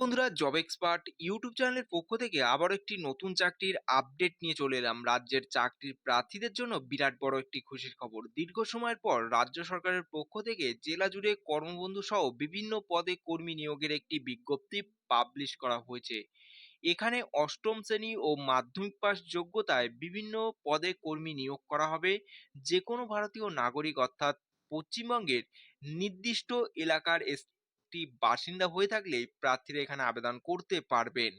বন্ধুরা, job expert YouTube চ্যানেলের পক্ষ থেকে আবারও একটি নতুন চাকরির আপডেট নিয়ে চলে এলাম। রাজ্যের চাকরির প্রার্থীদের জন্য বিরাট বড় একটি খুশির খবর। দীর্ঘ সময়ের পর রাজ্য সরকারের পক্ষ থেকে জেলা জুড়ে কর্মবন্ধু সহ বিভিন্ন পদে কর্মী নিয়োগের একটি বিজ্ঞপ্তি পাবলিশ করা হয়েছে। এখানে অষ্টম শ্রেণি ও মাধ্যমিক পাস যোগ্যতায় বিভিন্ন পদে কর্মী নিয়োগ করা হবে। যে কোনো ভারতীয় নাগরিক অর্থাৎ পশ্চিমবঙ্গের নির্দিষ্ট এলাকার একটি বাসিন্দা হয়ে থাকলে প্রার্থীরা এখানে আবেদন করতে পারবেন।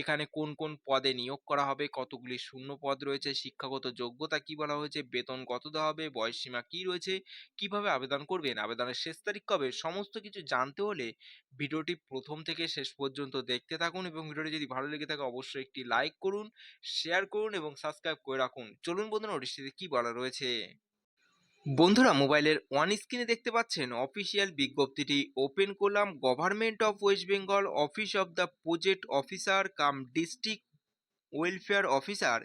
এখানে কোন কোন পদে নিয়োগ করা হবে, কতগুলি শূন্য পদ রয়েছে, শিক্ষাগত যোগ্যতা কি বলা হয়েছে, বেতন কত দেওয়া হবে বয়স সীমা কি রয়েছে, কীভাবে আবেদন করবেন, আবেদনের শেষ তারিখ কবে, সমস্ত কিছু জানতে হলে ভিডিওটি প্রথম থেকে শেষ পর্যন্ত দেখতে থাকুন এবং ভিডিওটি যদি ভালো লেগে থাকে অবশ্যই একটি লাইক করুন, শেয়ার করুন এবং সাবস্ক্রাইব করে রাখুন। চলুন বন্ধুরা নোটিশটিতে কি বলা রয়েছে? বন্ধুরা, মোবাইলের ওয়ান স্ক্রিনে দেখতে পাচ্ছেন অফিসিয়াল বিজ্ঞপ্তিটি ওপেন করলাম। Government of West Bengal office of the project officer cum district welfare officer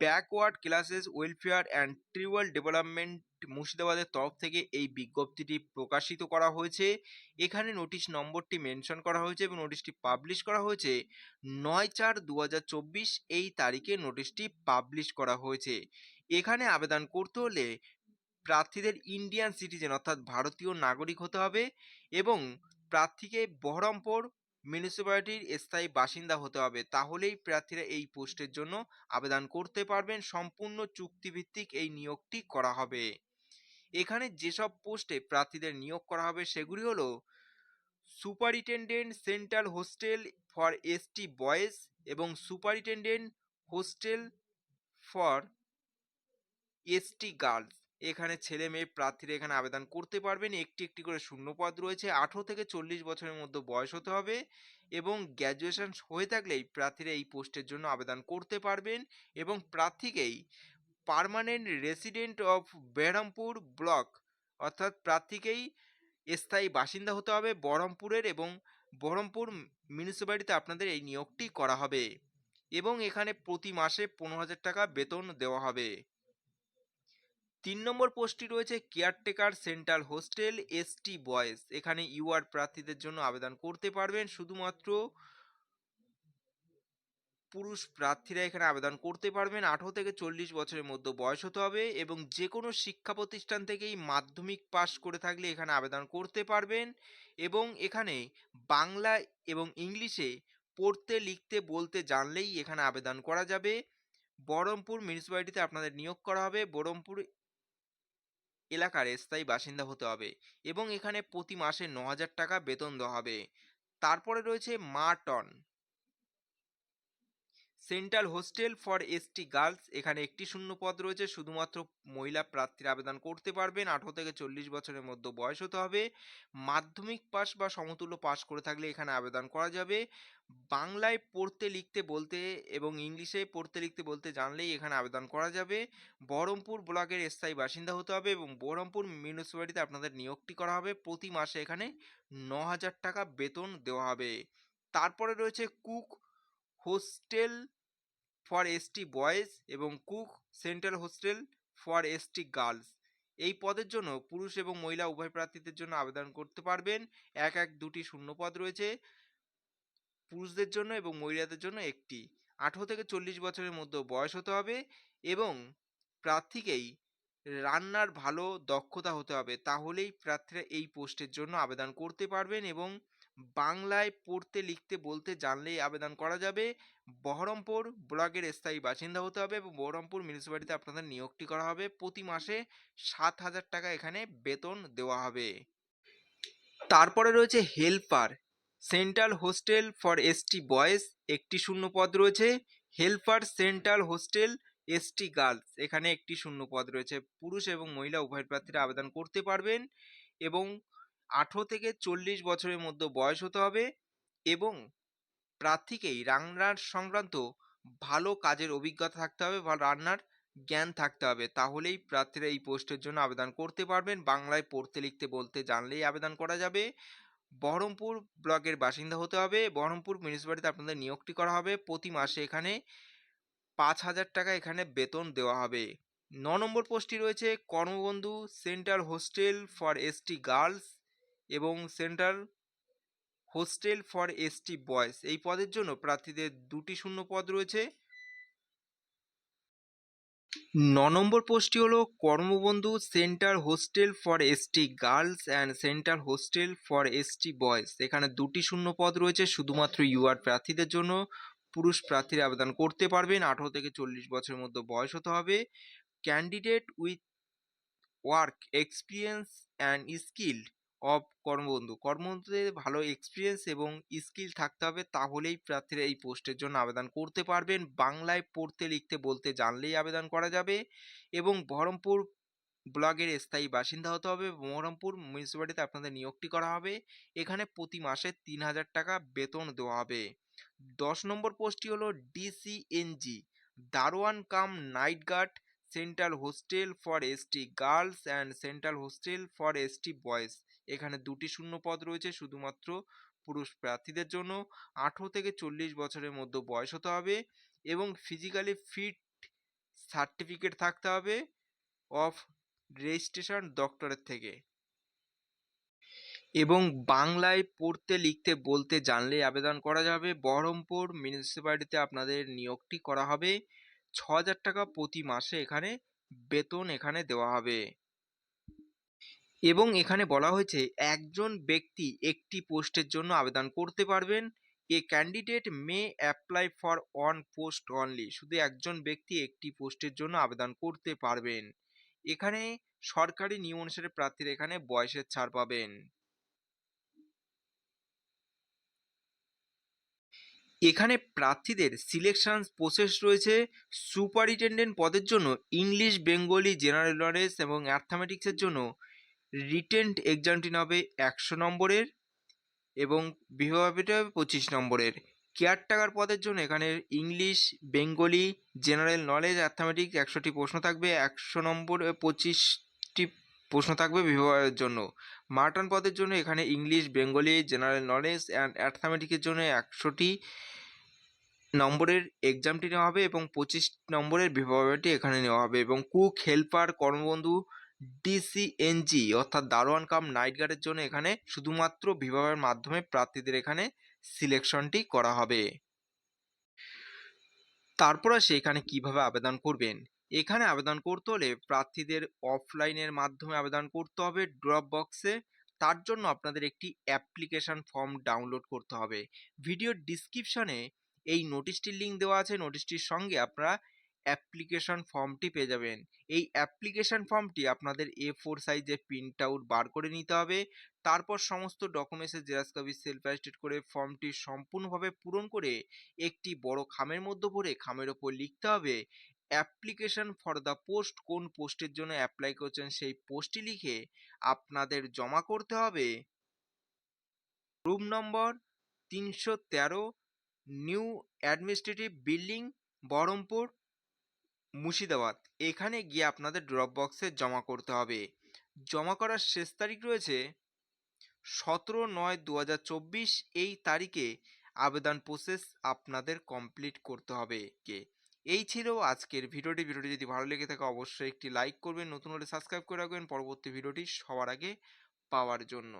backward classes welfare and tribal development মুর্শিদাবাদের তরফ থেকে এই বিজ্ঞপ্তিটি প্রকাশিত করা হয়েছে। এখানে নোটিশ নম্বরটি মেনশন করা হয়েছে এবং নোটিশটি পাবলিশ করা হয়েছে। নয় চার দু এই তারিখে নোটিশটি পাবলিশ করা হয়েছে এখানে আবেদন করতে হলে প্রার্থীদের ইন্ডিয়ান সিটিজেন অর্থাৎ ভারতীয় নাগরিক হতে হবে এবং প্রার্থীকে বহরমপুর মিউনিসিপ্যালিটির স্থায়ী বাসিন্দা হতে হবে। তাহলেই প্রার্থীরা এই পোস্টের জন্য আবেদন করতে পারবেন। সম্পূর্ণ চুক্তিভিত্তিক এই নিয়োগটি করা হবে। এখানে যেসব পোস্টে প্রার্থীদের নিয়োগ করা হবে সেগুলি হলো superintendent central hostel for ST boys এবং superintendent hostel for ST girls. এখানে ছেলে মেয়ে প্রার্থীরা এখানে আবেদন করতে পারবেন একটি একটি করে শূন্য পদ রয়েছে। আঠেরো থেকে চল্লিশ বছরের মধ্যে বয়স হতে হবে এবং গ্র্যাজুয়েশন হয়ে থাকলেই প্রার্থীরা এই পোস্টের জন্য আবেদন করতে পারবেন এবং প্রার্থীকেই permanent resident of Behrampur block অর্থাৎ প্রার্থীকেই স্থায়ী বাসিন্দা হতে হবে বহরমপুরের এবং বহরমপুর মিউনিসিপ্যালিটিতে আপনাদের এই নিয়োগটি করা হবে এবং এখানে প্রতি মাসে পনেরো হাজার টাকা বেতন দেওয়া হবে। তিন নম্বর পোস্টটি রয়েছে caretaker central hostel ST boys. এখানে ইউআর প্রার্থীদের জন্য আবেদন করতে পারবেন। শুধুমাত্র পুরুষ প্রার্থীরা এখানে আবেদন করতে পারবেন। আঠারো থেকে চল্লিশ বছরের মধ্যে বয়স হতে হবে এবং যে কোনো শিক্ষা প্রতিষ্ঠান থেকেই মাধ্যমিক পাশ করে থাকলে এখানে আবেদন করতে পারবেন এবং এখানে বাংলা এবং ইংলিশে পড়তে, লিখতে, বলতে জানলেই এখানে আবেদন করা যাবে। বহরমপুর মিউনিসিপ্যালিটিতে আপনাদের নিয়োগ করা হবে। বহরমপুর এলাকার স্থায়ী বাসিন্দা হতে হবে এবং এখানে প্রতি মাসে ন হাজার টাকা বেতন দেওয়া হবে। তারপরে রয়েছে matron central hostel for ST girls. এখানে একটি শূন্য পদ রয়েছে। শুধুমাত্র মহিলা প্রার্থীরা আবেদন করতে পারবেন। আঠারো থেকে চল্লিশ বছরের মধ্যে বয়স হতে হবে। মাধ্যমিক পাস বা সমতুল্য পাস করে থাকলে এখানে আবেদন করা যাবে। বাংলায় পড়তে লিখতে বলতে এবং ইংলিশে পড়তে লিখতে বলতে জানলেই এখানে আবেদন করা যাবে। বহরমপুর ব্লকের স্থায়ী বাসিন্দা হতে হবে এবং বহরমপুর মিউনিসিপ্যালিটিতে আপনাদের নিয়োগটি করা হবে। প্রতি মাসে এখানে ন হাজার টাকা বেতন দেওয়া হবে। তারপরে রয়েছে cook hostel for ST boys এবং cook central hostel for ST girls. এই পদের জন্য পুরুষ এবং মহিলা উভয় প্রার্থীদের জন্য আবেদন করতে পারবেন। এক এক দুটি শূন্য পদ রয়েছে। পুরুষদের জন্য এবং মহিলাদের জন্য একটি। আঠেরো থেকে চল্লিশ বছরের মধ্যে বয়স হতে হবে এবং প্রার্থীকেই রান্নার ভালো দক্ষতা হতে হবে। তাহলেই প্রার্থীরা এই পোস্টের জন্য আবেদন করতে পারবেন এবং বাংলায় পড়তে, লিখতে, বলতে, জানলেই আবেদন করা যাবে। বহরমপুর ব্লকের স্থায়ী বাসিন্দা হতে হবে এবং বহরমপুর মিউনিসিপ্যালিটিতে আপনাদের নিয়োগটি করা হবে। প্রতি মাসে সাত হাজার টাকা এখানে বেতন দেওয়া হবে। তারপরে রয়েছে helper. Central hostel for ST boys একটি শূন্য পদ রয়েছে। Helper, central hostel, ST girls এখানে একটি শূন্য পদ রয়েছে। পুরুষ এবং মহিলা উভয় প্রার্থীরা আবেদন করতে পারবেন এবং আঠেরো থেকে চল্লিশ বছরের মধ্যে বয়স হতে হবে এবং প্রার্থীকেই রান্নার সংক্রান্ত ভালো কাজের অভিজ্ঞতা থাকতে হবে বা রান্নার জ্ঞান থাকতে হবে। তাহলেই প্রার্থীরা এই পোস্টের জন্য আবেদন করতে পারবেন। বাংলায় পড়তে, লিখতে, বলতে, জানলেই আবেদন করা যাবে। বহরমপুর ব্লকের বাসিন্দা হতে হবে। বহরমপুর মিউনিসিপ্যালিটিতে আপনাদের নিয়োগটি করা হবে। প্রতি মাসে এখানে পাঁচ হাজার টাকা এখানে বেতন দেওয়া হবে। ন নম্বর পোস্টটি রয়েছে, কর্মবন্ধু central hostel for ST girls এবং central hostel for ST boys. এই পদের জন্য প্রার্থীদের দুটি শূন্য পদ রয়েছে। ন নম্বর পোস্টটি হলো কর্মবন্ধু centre hostel for ST girls and centre hostel for ST boys. এখানে দুটি শূন্য পদ রয়েছে, শুধুমাত্র ইউআর প্রার্থীদের জন্য। পুরুষ প্রার্থীরা আবেদন করতে পারবেন, আঠারো থেকে চল্লিশ বছরের মধ্যে বয়স হতে হবে। Candidate with work experience and skill of কর্মবন্ধু। কর্মবন্ধুদের ভালো এক্সপিরিয়েন্স এবং স্কিল থাকতে হবে, তাহলেই প্রার্থীরা এই পোস্টের জন্য আবেদন করতে পারবেন। বাংলায় পড়তে, লিখতে, বলতে জানলেই আবেদন করা যাবে এবং বহরমপুর ব্লগের স্থায়ী বাসিন্দা হতে হবে। বহরমপুর মিউনিসিপ্যালিটিতে আপনাদের নিয়োগটি করা হবে। এখানে প্রতি মাসে তিন হাজার টাকা বেতন দেওয়া হবে। দশ নম্বর পোস্টটি হলো ডিসিএনজি দারোয়ান cum night guard, central hostel for ST girls and central hostel for ST boys. এখানে দুটি শূন্য পদ রয়েছে, শুধুমাত্র পুরুষ প্রার্থীদের জন্য। আঠেরো থেকে চল্লিশ বছরের মধ্যে বয়স হতে হবে এবং ফিজিক্যালি ফিট সার্টিফিকেট থাকতে হবে অফ রেজিস্ট্রেশন ডক্টরের থেকে। এবং বাংলায় পড়তে, লিখতে, বলতে, জানলে আবেদন করা যাবে। বহরমপুর মিউনিসিপ্যালিটিতে আপনাদের নিয়োগটি করা হবে। ছ হাজার টাকা প্রতি মাসে এখানে বেতন এখানে দেওয়া হবে। এবং এখানে বলা হয়েছে, একজন ব্যক্তি একটি পোস্টের জন্য আবেদন করতে পারবেন। A candidate may apply for one post only শুধু একজন ব্যক্তি একটি পোস্টের জন্য আবেদন করতে পারবেন। এখানে সরকারি নিয়ম অনুসারে প্রার্থীরা এখানে বয়সের ছাড় পাবেন। এখানে প্রার্থীদের সিলেকশন প্রসেস রয়েছে। সুপারিনটেন্ডেন্ট পদের জন্য ইংলিশ বেঙ্গলি জেনারেল নলেজ এবং অ্যাথমেটিক্সের জন্য রিটেন্ট এক্সামটি হবে একশো নম্বরের এবং বিভাগটি হবে পঁচিশ নম্বরের। কেয়ারটেকার পদের জন্য এখানে English, Bengali, general knowledge arithmetics একশোটি প্রশ্ন থাকবে, একশো নম্বর পঁচিশটি প্রশ্ন থাকবে বিভাগের জন্য। মার্টন পদের জন্য এখানে English, Bengali, general knowledge and অ্যাথমেটিক্সের জন্য একশোটি নম্বরের এক্সামটি নেওয়া হবে এবং পঁচিশ নম্বরের বিভাগটি এখানে নেওয়া হবে এবং কুক, হেল্পার, কর্মবন্ধু ডিসিএনজি অর্থাৎ দারোয়ান কাম নাইট গার্ডের জন্য এখানে শুধুমাত্র বিভাগের মাধ্যমে প্রার্থীদের এখানে সিলেকশনটি করা হবে। তারপর আসে এখানে কীভাবে আবেদন করবেন। এখানে আবেদন করতে হলে প্রার্থীদের অফলাইনের মাধ্যমে আবেদন করতে হবে ড্রপ বক্সে। তার জন্য আপনাদের একটি অ্যাপ্লিকেশন ফর্ম ডাউনলোড করতে হবে। ভিডিওর ডিসক্রিপশনে এই নোটিশটির লিঙ্ক দেওয়া আছে। নোটিশটির সঙ্গে আপনারা অ্যাপ্লিকেশন ফর্মটি পেয়ে যাবেন। এই অ্যাপ্লিকেশন ফর্মটি আপনাদের এ ফোর সাইজে প্রিন্ট আউট বার করে নিতে হবে। তারপর সমস্ত ডকুমেন্টসের জেরাক্স কপি সেলফ অ্যাটেস্টেড করে ফর্মটি সম্পূর্ণভাবে পূরণ করে একটি বড় খামের মধ্যে ভরে খামের ওপর লিখতে হবে। অ্যাপ্লিকেশন ফর দ্য পোস্ট কোন পোস্টের জন্য অ্যাপ্লাই করছেন সেই পোস্টটি লিখে আপনাদের জমা করতে হবে। রুম নম্বর তিনশো তেরো new administrative building Berhampore Murshidabad. এখানে গিয়ে আপনাদের ড্রপ বক্সে জমা করতে হবে। জমা করার শেষ তারিখ রয়েছে সতেরো নয় দু এই তারিখে আবেদন প্রসেস আপনাদের কমপ্লিট করতে হবে কে। এই ছিল আজকের ভিডিওটি। ভিডিওটি যদি ভালো লেগে থাকে অবশ্যই একটি লাইক করবেন, নতুন হলে সাবস্ক্রাইব করে রাখবেন। পরবর্তী ভিডিওটি সবার আগে পাওয়ার জন্য।